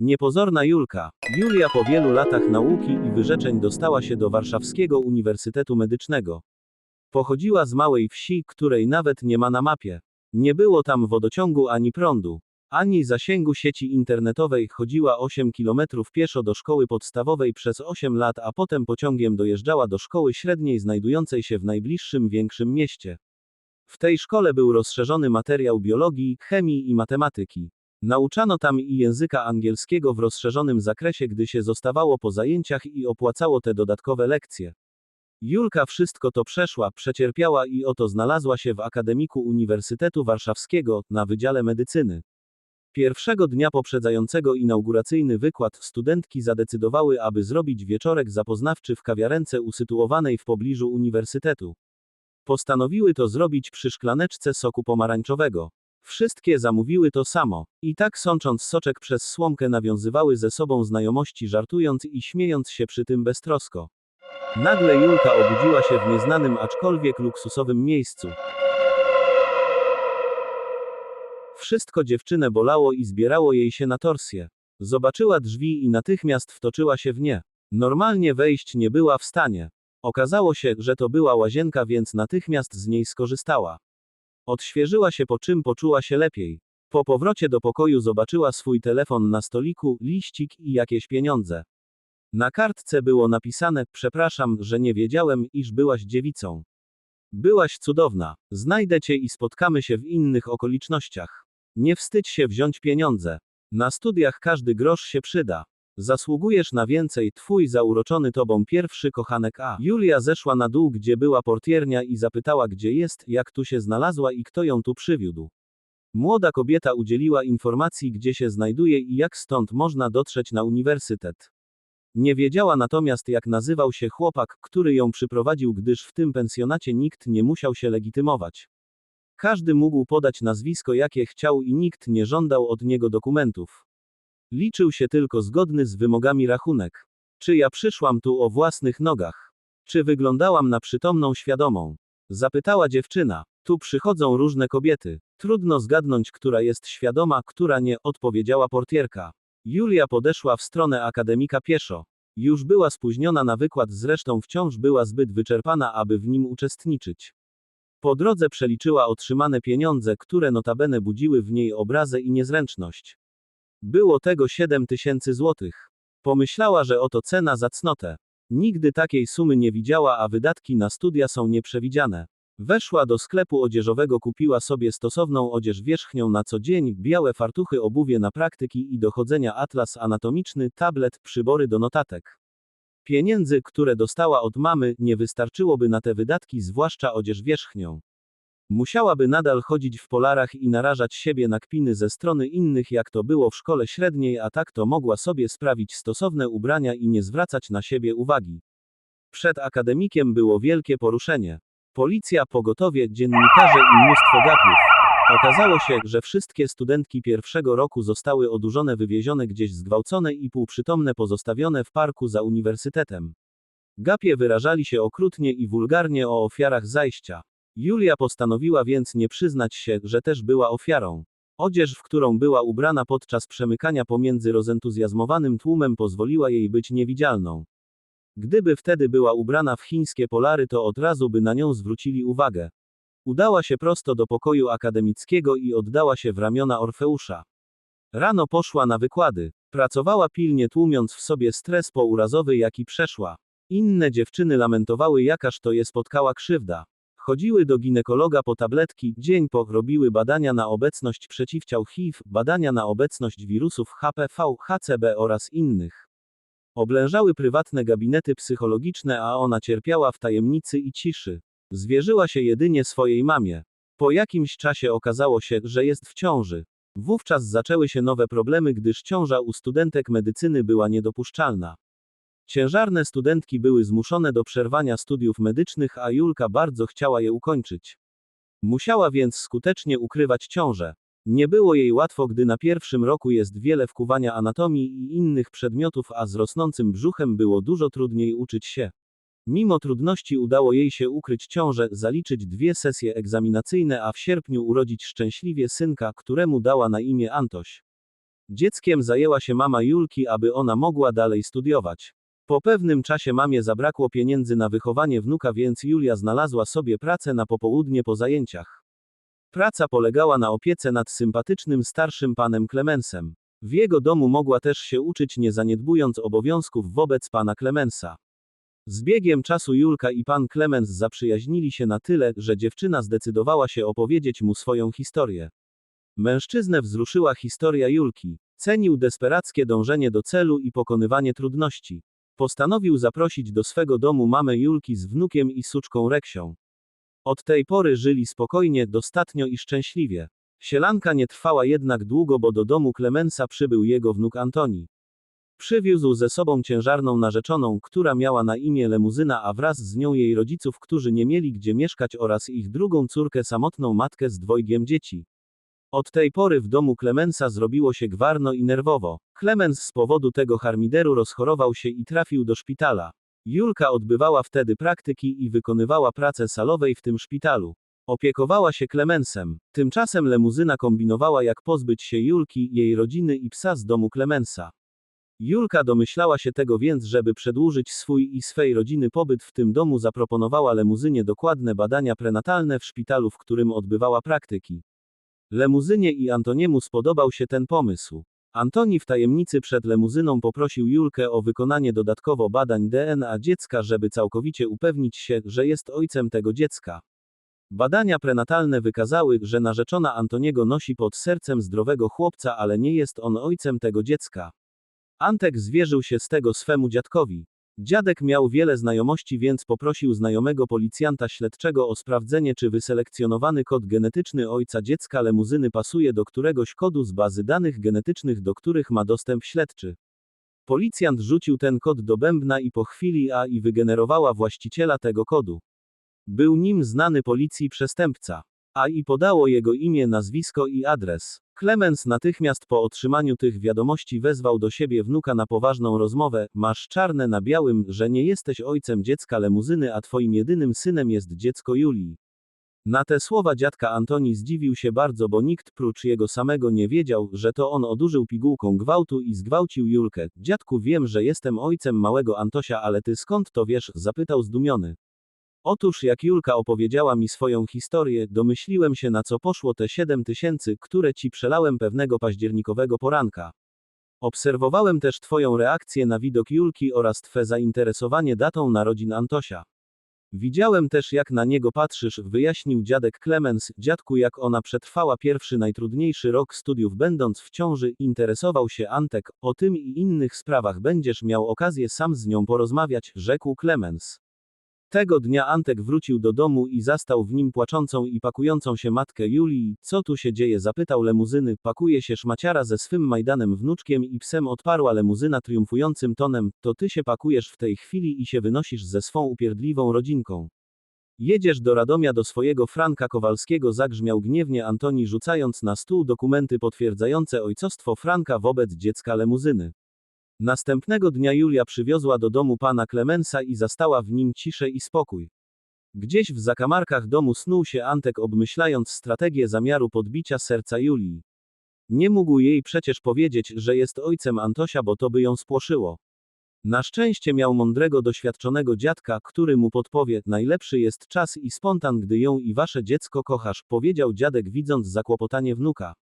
Niepozorna Julka. Julia po wielu latach nauki i wyrzeczeń dostała się do Warszawskiego Uniwersytetu Medycznego. Pochodziła z małej wsi, której nawet nie ma na mapie. Nie było tam wodociągu ani prądu, ani zasięgu sieci internetowej. Chodziła 8 kilometrów pieszo do szkoły podstawowej przez 8 lat, a potem pociągiem dojeżdżała do szkoły średniej znajdującej się w najbliższym większym mieście. W tej szkole był rozszerzony materiał biologii, chemii i matematyki. Nauczano tam i języka angielskiego w rozszerzonym zakresie, gdy się zostawało po zajęciach i opłacało te dodatkowe lekcje. Julka wszystko to przeszła, przecierpiała i oto znalazła się w akademiku Uniwersytetu Warszawskiego, na Wydziale Medycyny. Pierwszego dnia poprzedzającego inauguracyjny wykład studentki zadecydowały, aby zrobić wieczorek zapoznawczy w kawiarence usytuowanej w pobliżu uniwersytetu. Postanowiły to zrobić przy szklaneczce soku pomarańczowego. Wszystkie zamówiły to samo. I tak sącząc soczek przez słomkę nawiązywały ze sobą znajomości żartując i śmiejąc się przy tym beztrosko. Nagle Julka obudziła się w nieznanym aczkolwiek luksusowym miejscu. Wszystko dziewczynę bolało i zbierało jej się na torsję. Zobaczyła drzwi i natychmiast wtoczyła się w nie. Normalnie wejść nie była w stanie. Okazało się, że to była łazienka, więc natychmiast z niej skorzystała. Odświeżyła się po czym poczuła się lepiej. Po powrocie do pokoju zobaczyła swój telefon na stoliku, liścik i jakieś pieniądze. Na kartce było napisane: Przepraszam, że nie wiedziałem, iż byłaś dziewicą. Byłaś cudowna. Znajdę cię i spotkamy się w innych okolicznościach. Nie wstydź się wziąć pieniądze. Na studiach każdy grosz się przyda. Zasługujesz na więcej, twój zauroczony tobą pierwszy kochanek A. Julia zeszła na dół, gdzie była portiernia i zapytała, gdzie jest, jak tu się znalazła i kto ją tu przywiódł. Młoda kobieta udzieliła informacji, gdzie się znajduje i jak stąd można dotrzeć na uniwersytet. Nie wiedziała natomiast, jak nazywał się chłopak, który ją przyprowadził, gdyż w tym pensjonacie nikt nie musiał się legitymować. Każdy mógł podać nazwisko, jakie chciał, i nikt nie żądał od niego dokumentów. Liczył się tylko zgodny z wymogami rachunek. Czy ja przyszłam tu o własnych nogach? Czy wyglądałam na przytomną świadomą? Zapytała dziewczyna. Tu przychodzą różne kobiety. Trudno zgadnąć, która jest świadoma, która nie, odpowiedziała portierka. Julia podeszła w stronę akademika pieszo. Już była spóźniona na wykład, zresztą wciąż była zbyt wyczerpana, aby w nim uczestniczyć. Po drodze przeliczyła otrzymane pieniądze, które notabene budziły w niej obrazę i niezręczność. Było tego 7 tysięcy złotych. Pomyślała, że oto cena za cnotę. Nigdy takiej sumy nie widziała, a wydatki na studia są nieprzewidziane. Weszła do sklepu odzieżowego, kupiła sobie stosowną odzież wierzchnią na co dzień, białe fartuchy, obuwie na praktyki i dochodzenia, atlas anatomiczny, tablet, przybory do notatek. Pieniędzy, które dostała od mamy, nie wystarczyłoby na te wydatki, zwłaszcza odzież wierzchnią. Musiałaby nadal chodzić w polarach i narażać siebie na kpiny ze strony innych, jak to było w szkole średniej, a tak to mogła sobie sprawić stosowne ubrania i nie zwracać na siebie uwagi. Przed akademikiem było wielkie poruszenie. Policja, pogotowie, dziennikarze i mnóstwo gapiów. Okazało się, że wszystkie studentki pierwszego roku zostały odurzone, wywiezione gdzieś zgwałcone i półprzytomne pozostawione w parku za uniwersytetem. Gapie wyrażali się okrutnie i wulgarnie o ofiarach zajścia. Julia postanowiła więc nie przyznać się, że też była ofiarą. Odzież, w którą była ubrana podczas przemykania pomiędzy rozentuzjazmowanym tłumem, pozwoliła jej być niewidzialną. Gdyby wtedy była ubrana w chińskie polary, to od razu by na nią zwrócili uwagę. Udała się prosto do pokoju akademickiego i oddała się w ramiona Orfeusza. Rano poszła na wykłady. Pracowała pilnie, tłumiąc w sobie stres pourazowy, jaki przeszła. Inne dziewczyny lamentowały, jakaż to je spotkała krzywda. Chodziły do ginekologa po tabletki, dzień po robiły badania na obecność przeciwciał HIV, badania na obecność wirusów HPV, HCB oraz innych. Oblężały prywatne gabinety psychologiczne, a ona cierpiała w tajemnicy i ciszy. Zwierzyła się jedynie swojej mamie. Po jakimś czasie okazało się, że jest w ciąży. Wówczas zaczęły się nowe problemy, gdyż ciąża u studentek medycyny była niedopuszczalna. Ciężarne studentki były zmuszone do przerwania studiów medycznych, a Julka bardzo chciała je ukończyć. Musiała więc skutecznie ukrywać ciążę. Nie było jej łatwo, gdy na pierwszym roku jest wiele wkuwania anatomii i innych przedmiotów, a z rosnącym brzuchem było dużo trudniej uczyć się. Mimo trudności udało jej się ukryć ciążę, zaliczyć dwie sesje egzaminacyjne, a w sierpniu urodzić szczęśliwie synka, któremu dała na imię Antoś. Dzieckiem zajęła się mama Julki, aby ona mogła dalej studiować. Po pewnym czasie mamie zabrakło pieniędzy na wychowanie wnuka, więc Julia znalazła sobie pracę na popołudnie po zajęciach. Praca polegała na opiece nad sympatycznym starszym panem Clemensem. W jego domu mogła też się uczyć, nie zaniedbując obowiązków wobec pana Clemensa. Z biegiem czasu Julka i pan Clemens zaprzyjaźnili się na tyle, że dziewczyna zdecydowała się opowiedzieć mu swoją historię. Mężczyznę wzruszyła historia Julki. Cenił desperackie dążenie do celu i pokonywanie trudności. Postanowił zaprosić do swego domu mamę Julki z wnukiem i suczką Reksią. Od tej pory żyli spokojnie, dostatnio i szczęśliwie. Sielanka nie trwała jednak długo, bo do domu Klemensa przybył jego wnuk Antoni. Przywiózł ze sobą ciężarną narzeczoną, która miała na imię Lemuzyna, a wraz z nią jej rodziców, którzy nie mieli gdzie mieszkać, oraz ich drugą córkę, samotną matkę z dwojgiem dzieci. Od tej pory w domu Klemensa zrobiło się gwarno i nerwowo. Klemens z powodu tego harmideru rozchorował się i trafił do szpitala. Julka odbywała wtedy praktyki i wykonywała pracę salowej w tym szpitalu. Opiekowała się Klemensem. Tymczasem lemuzyna kombinowała jak pozbyć się Julki, jej rodziny i psa z domu Klemensa. Julka domyślała się tego więc, żeby przedłużyć swój i swej rodziny pobyt w tym domu, zaproponowała lemuzynie dokładne badania prenatalne w szpitalu, w którym odbywała praktyki. Lemuzynie i Antoniemu spodobał się ten pomysł. Antoni w tajemnicy przed lemuzyną poprosił Julkę o wykonanie dodatkowo badań DNA dziecka, żeby całkowicie upewnić się, że jest ojcem tego dziecka. Badania prenatalne wykazały, że narzeczona Antoniego nosi pod sercem zdrowego chłopca, ale nie jest on ojcem tego dziecka. Antek zwierzył się z tego swemu dziadkowi. Dziadek miał wiele znajomości, więc poprosił znajomego policjanta śledczego o sprawdzenie, czy wyselekcjonowany kod genetyczny ojca dziecka lemuzyny pasuje do któregoś kodu z bazy danych genetycznych, do których ma dostęp śledczy. Policjant rzucił ten kod do bębna i po chwili AI wygenerowała właściciela tego kodu. Był nim znany policji przestępca. AI podało jego imię, nazwisko i adres. Clemens natychmiast po otrzymaniu tych wiadomości wezwał do siebie wnuka na poważną rozmowę. Masz czarne na białym, że nie jesteś ojcem dziecka lemuzyny, a twoim jedynym synem jest dziecko Julii. Na te słowa dziadka Antoni zdziwił się bardzo, bo nikt prócz jego samego nie wiedział, że to on odurzył pigułką gwałtu i zgwałcił Julkę. Dziadku, wiem, że jestem ojcem małego Antosia, ale ty skąd to wiesz? zapytał zdumiony. Otóż jak Julka opowiedziała mi swoją historię, domyśliłem się na co poszło te 7 tysięcy, które ci przelałem pewnego październikowego poranka. Obserwowałem też twoją reakcję na widok Julki oraz twe zainteresowanie datą narodzin Antosia. Widziałem też jak na niego patrzysz, wyjaśnił dziadek Clemens, dziadku jak ona przetrwała pierwszy najtrudniejszy rok studiów będąc w ciąży, interesował się Antek, o tym i innych sprawach będziesz miał okazję sam z nią porozmawiać, rzekł Clemens. Tego dnia Antek wrócił do domu i zastał w nim płaczącą i pakującą się matkę Julii. Co tu się dzieje? zapytał lemuzyny. Pakuje się szmaciara ze swym Majdanem wnuczkiem i psem odparła lemuzyna triumfującym tonem. To ty się pakujesz w tej chwili i się wynosisz ze swą upierdliwą rodzinką. Jedziesz do Radomia do swojego Franka Kowalskiego zagrzmiał gniewnie Antoni rzucając na stół dokumenty potwierdzające ojcostwo Franka wobec dziecka lemuzyny. Następnego dnia Julia przywiozła do domu pana Klemensa i zastała w nim ciszę i spokój. Gdzieś w zakamarkach domu snuł się Antek obmyślając strategię zamiaru podbicia serca Julii. Nie mógł jej przecież powiedzieć, że jest ojcem Antosia, bo to by ją spłoszyło. Na szczęście miał mądrego, doświadczonego dziadka, który mu podpowie, najlepszy jest czas i spontan, gdy ją i wasze dziecko kochasz, powiedział dziadek widząc zakłopotanie wnuka.